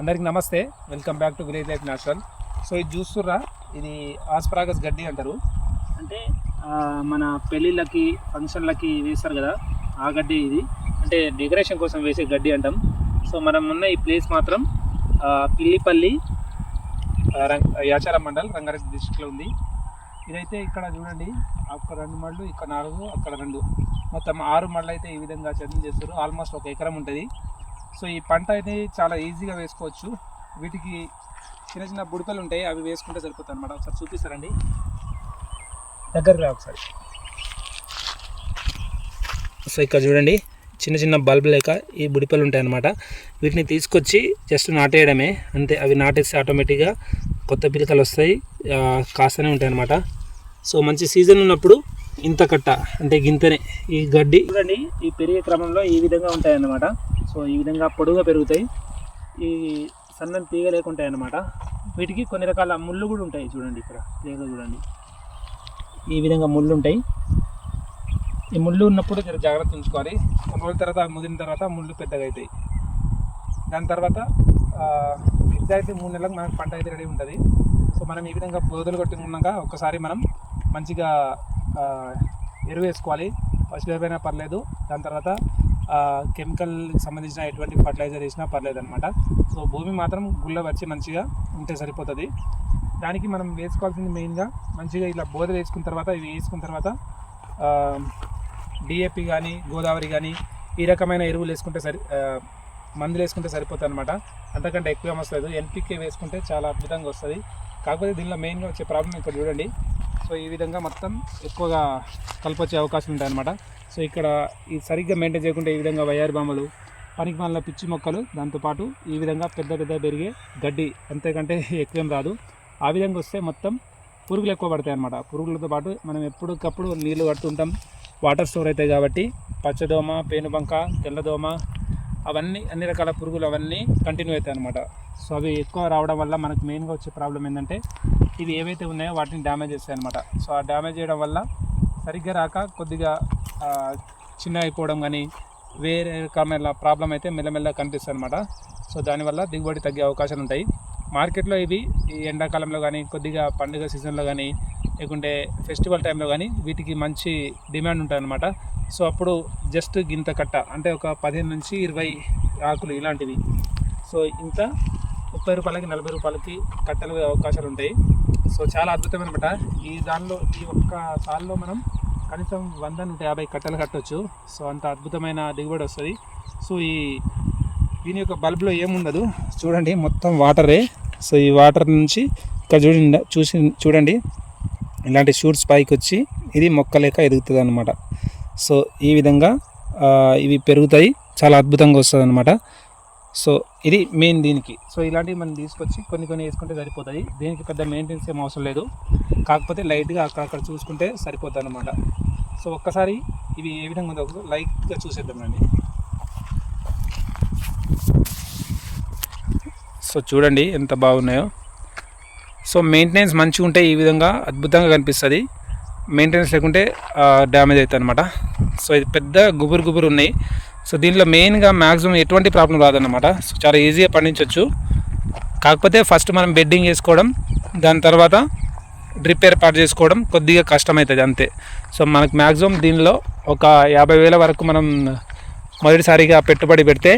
అందరికి నమస్తే. Welcome back to village life natural so ఇది చూస్తుర్రా? ఇది ఆస్పరాగస్ గడ్డి అంటారు. అంటే మన పెళ్ళిళ్ళకి ఫంక్షన్లకి వేస్తారు కదా ఆ గడ్డి ఇది. అంటే డెకరేషన్ కోసం వేసే గడ్డి అంటాం. సో మనం ఉన్న ఈ ప్లేస్ మాత్రం పిల్లిపల్లి రంగ యాచారం మండల్ రంగారెడ్డి డిస్ట్రిక్ట్లో ఉంది. ఇదైతే ఇక్కడ చూడండి అక్కడ రెండు మళ్ళు ఇక్కడ నాలుగు అక్కడ రెండు. మొత్తం ఆరు మళ్ళు అయితే ఈ విధంగా చదువు చేస్తారు. ఆల్మోస్ట్ ఒక ఎకరం ఉంటుంది. సో ఈ పంట అయితే చాలా ఈజీగా వేసుకోవచ్చు. వీటికి చిన్న చిన్న బుడకలు ఉంటాయి అవి వేసుకుంటే సరిపోతుంది అనమాట ఒకసారి చూపిస్తారండి. దగ్గర రా ఒకసారి. సో ఇక్కడ చూడండి చిన్న చిన్న బల్బ్ లేక ఈ బుడిపలు ఉంటాయి అన్నమాట. వీటిని తీసుకొచ్చి జస్ట్ నాటేయడమే. అంతే అవి నాటేస్తే ఆటోమేటిక్గా కొత్త పిలకలు వస్తాయి కాస్తూనే ఉంటాయి అన్నమాట. సో మంచి సీజన్ ఉన్నప్పుడు ఇంత కట్ట అంటే గింతనే ఈ గడ్డి. చూడండి ఈ పెరిగే క్రమంలో ఈ విధంగా ఉంటాయి అన్నమాట. సో ఈ విధంగా పొడుగా పెరుగుతాయి. ఈ సన్నని తీగ లేకుంటాయి అన్నమాట. వీటికి కొన్ని రకాల ముళ్ళు కూడా ఉంటాయి చూడండి ఇక్కడ. తీగ చూడండి. ఈ విధంగా ముళ్ళు ఉంటాయి. ఈ ముళ్ళు ఉన్నప్పుడు జర జాగ్రత్త ఉంచుకోవాలి. కొన్ని రోజుల తర్వాత ముదిరిన తర్వాత ముళ్ళు పెద్దగా అవుతాయి. దాని తర్వాత ఎగ్జాక్ట్ మూడు నెలలకు మనకు పంట అయితే రెడీ ఉంటుంది. సో మనం ఈ విధంగా బోధలు కొట్టుకున్నాక ఒకసారి మనం మంచిగా ఎరువు వేసుకోవాలి. ఫస్ట్ ఎరువైనా పర్లేదు. దాని తర్వాత కెమికల్ సంబంధించిన ఎటువంటి ఫర్టిలైజర్ వేసినా పర్లేదు అనమాట సో భూమి మాత్రం గుళ్ళ వచ్చి మంచిగా ఉంటే సరిపోతుంది. దానికి మనం వేసుకోవాల్సింది మెయిన్గా మంచిగా ఇలా బోధ వేసుకున్న తర్వాత ఇవి వేసుకున్న తర్వాత డిఏపి కానీ గోదావరి కానీ ఈ రకమైన ఎరువులు వేసుకుంటే సరి మందులు వేసుకుంటే సరిపోతుంది అనమాట అంతకంటే ఎక్కువ ఏమొస్తుంది ఎన్పికే వేసుకుంటే చాలా అద్భుతంగా వస్తుంది. కాకపోతే దీనిలో మెయిన్గా వచ్చే ప్రాబ్లం ఇక్కడ చూడండి. సో ఈ విధంగా మొత్తం ఎక్కువగా కలపొచ్చే అవకాశం ఉంటాయన్నమాట. సో ఇక్కడ ఈ సరిగ్గా మెయింటైన్ చేయకుండా ఈ విధంగా వైఆర్ బొమ్మలు పనికి మాలిన పిచ్చి మొక్కలు దాంతోపాటు ఈ విధంగా పెద్ద పెద్ద పెరిగే గడ్డి అంతేకంటే ఎక్కువేం రాదు. ఆ విధంగా వస్తే మొత్తం పురుగులు ఎక్కువ పడతాయి అన్నమాట. పురుగులతో పాటు మనం ఎప్పటికప్పుడు నీళ్ళు కడుతుంటాం. వాటర్ స్టోర్ అవుతాయి కాబట్టి పచ్చదోమ పేనుబంక తెల్లదోమ అవన్నీ అన్ని రకాల పురుగులు అవన్నీ కంటిన్యూ అవుతాయి అనమాట సో అవి ఎక్కువ రావడం వల్ల మనకు మెయిన్గా వచ్చే ప్రాబ్లం ఏంటంటే ఇవి ఏవైతే ఉన్నాయో వాటిని డ్యామేజ్ చేస్తాయి అనమాట సో ఆ డ్యామేజ్ చేయడం వల్ల సరిగ్గా రాక కొద్దిగా చిన్న అయిపోవడం కానీ వేరే రకమైన ప్రాబ్లం అయితే మెల్లమెల్లగా కనిపిస్తుంది అనమాట సో దానివల్ల దిగుబడి తగ్గే అవకాశాలు ఉంటాయి. మార్కెట్లో ఇవి ఈ ఎండాకాలంలో కానీ కొద్దిగా పండుగ సీజన్లో కానీ లేకుంటే ఫెస్టివల్ టైంలో కానీ వీటికి మంచి డిమాండ్ ఉంటుంది అనమాట సో అప్పుడు జస్ట్ గింత కట్ట అంటే ఒక పదిహేను నుంచి ఇరవై ఆకులు ఇలాంటివి. సో ఇంత ముప్పై రూపాయలకి నలభై రూపాయలకి కట్టలు అవకాశాలు ఉంటాయి. సో చాలా అద్భుతమైన అనమాట ఈ దానిలో ఈ ఒక్క సాల్లో మనం కనీసం వంద నూట యాభై కట్టలు కట్టొచ్చు. సో అంత అద్భుతమైన దిగుబడి వస్తుంది. సో ఈ దీని యొక్క బల్బ్లో ఏముండదు? చూడండి మొత్తం వాటరే. సో ఈ వాటర్ నుంచి ఇక్కడ చూడండి చూసి చూడండి. ఇలాంటి షూట్స్ పైకి వచ్చి ఇది మొక్క లేక ఎదుగుతుంది అనమాట సో ఈ విధంగా ఇవి పెరుగుతాయి. చాలా అద్భుతంగా వస్తుంది అనమాట సో ఇది మెయిన్ దీనికి. సో ఇలాంటివి మనం తీసుకొచ్చి కొన్ని కొన్ని వేసుకుంటే సరిపోతుంది దీనికి పెద్ద మెయింటెనెన్స్ ఏం అవసరం లేదు. కాకపోతే లైట్గా అక్కడక్కడ చూసుకుంటే సరిపోతుంది అనమాట సో ఒక్కసారి ఇవి ఏ విధంగా ఉందో లైట్గా చూసేద్దామండి సో చూడండి ఎంత బాగున్నాయో. సో మెయింటెనెన్స్ మంచిగా ఉంటే ఈ విధంగా అద్భుతంగా కనిపిస్తుంది. మెయింటెనెన్స్ లేకుంటే డ్యామేజ్ అవుతుంది అనమాట సో ఇది పెద్ద గుబురు గుబురు ఉన్నాయి. సో దీంట్లో మెయిన్గా మ్యాక్సిమం ఎటువంటి ప్రాబ్లం రాదన్నమాట. సో చాలా ఈజీగా పండించవచ్చు కాకపోతే ఫస్ట్ మనం బెడ్డింగ్ చేసుకోవడం దాని తర్వాత డ్రిప్ ఏర్పాటు చేసుకోవడం కొద్దిగా కష్టమవుతుంది అంతే. సో మనకు మ్యాక్సిమం దీనిలో ఒక యాభై వేల వరకు మనం మొదటిసారిగా పెట్టుబడి పెడితే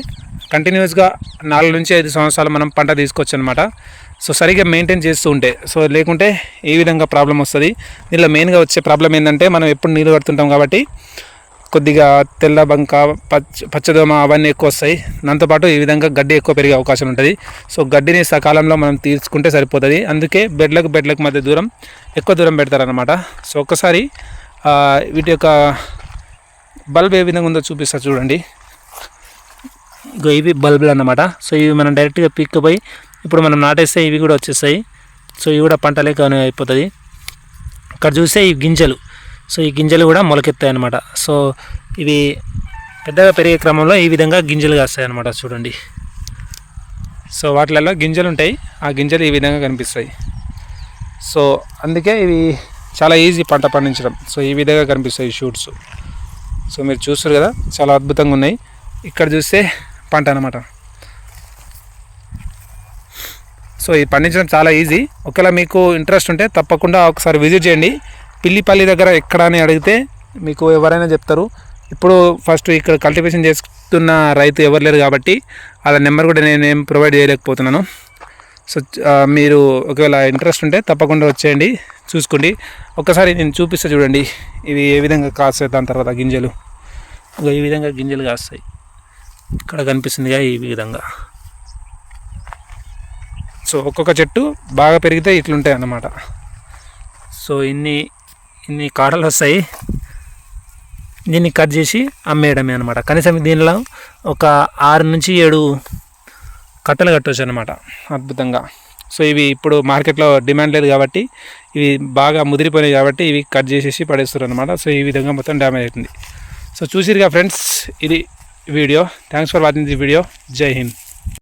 కంటిన్యూస్గా నాలుగు నుంచి ఐదు సంవత్సరాలు మనం పంట తీసుకోవచ్చు అనమాట సో సరిగ్గా మెయింటైన్ చేస్తూ ఉంటే సో లేకుంటే ఈ విధంగా ప్రాబ్లం వస్తుంది. దీనిలో మెయిన్గా వచ్చే ప్రాబ్లం ఏంటంటే మనం ఎప్పుడు నీళ్ళు కడుతుంటాం కాబట్టి కొద్దిగా తెల్ల బంక పచ్చ పచ్చదోమ అవన్నీ ఎక్కువ వస్తాయి. దాంతోపాటు ఈ విధంగా గడ్డి ఎక్కువ పెరిగే అవకాశం ఉంటుంది. సో గడ్డిని సకాలంలో మనం తీసుకుంటే సరిపోతుంది. అందుకే బెడ్లకు బెడ్లకు మధ్య దూరం ఎక్కువ దూరం పెడతారనమాట సో ఒక్కసారి వీటి యొక్క బల్బ్ ఏ విధంగా ఉందో చూపిస్తా చూడండి. ఇవి బల్బులు అన్నమాట. సో ఇవి మనం డైరెక్ట్గా పీక్కపోయి ఇప్పుడు మనం నాటేస్తే ఇవి కూడా వచ్చేస్తాయి. సో ఇవి కూడా పంటలే కానీ అయిపోతుంది. ఇక్కడ చూస్తే ఈ గింజలు. సో ఈ గింజలు కూడా మొలకెత్తాయి అన్నమాట సో ఇవి పెద్దగా పెరిగే క్రమంలో ఈ విధంగా గింజలు కాస్తాయి అన్నమాట చూడండి. సో వాటిలలో గింజలు ఉంటాయి. ఆ గింజలు ఈ విధంగా కనిపిస్తాయి. సో అందుకే ఇవి చాలా ఈజీ పంట పండించడం. సో ఈ విధంగా కనిపిస్తాయి షూట్స్ సో మీరు చూస్తారు కదా చాలా అద్భుతంగా ఉన్నాయి. ఇక్కడ చూస్తే పంట అనమాట సో ఇది పండించడం చాలా ఈజీ. ఒకవేళ మీకు ఇంట్రెస్ట్ ఉంటే తప్పకుండా ఒకసారి విజిట్ చేయండి. పిల్లిపల్లి దగ్గర ఎక్కడ అని అడిగితే మీకు ఎవరైనా చెప్తారు. ఇప్పుడు ఫస్ట్ ఇక్కడ కల్టివేషన్ చేస్తున్న రైతు ఎవరు లేరు కాబట్టి వాళ్ళ నెంబర్ కూడా నేను ఏం ప్రొవైడ్ చేయలేకపోతున్నాను. సో మీరు ఒకవేళ ఇంట్రెస్ట్ ఉంటే తప్పకుండా వచ్చేయండి చూసుకోండి. ఒక్కసారి నేను చూపిస్తే చూడండి ఇవి ఏ విధంగా కాస్తాయి దాని తర్వాత గింజలు. ఈ విధంగా గింజలు కాస్తాయి. ఇక్కడ కనిపిస్తుందిగా ఈ విధంగా. సో ఒక్కొక్క చెట్టు బాగా పెరిగితే ఇట్లుంటాయి అన్నమాట. సో ఇన్ని ఇన్ని కాడలు వస్తాయి. దీన్ని కట్ చేసి అమ్మేయడమే అనమాట కనీసం దీనిలో ఒక ఆరు నుంచి ఏడు కట్టలు కట్టవచ్చు అనమాట అద్భుతంగా. సో ఇవి ఇప్పుడు మార్కెట్లో డిమాండ్ లేదు కాబట్టి ఇవి బాగా ముదిరిపోయినాయి కాబట్టి ఇవి కట్ చేసేసి పడేస్తారు అనమాట సో ఈ విధంగా మొత్తం డ్యామేజ్ అవుతుంది. సో చూసిరుగా ఫ్రెండ్స్ ఇది video. Thanks for watching the video. జై హింద్.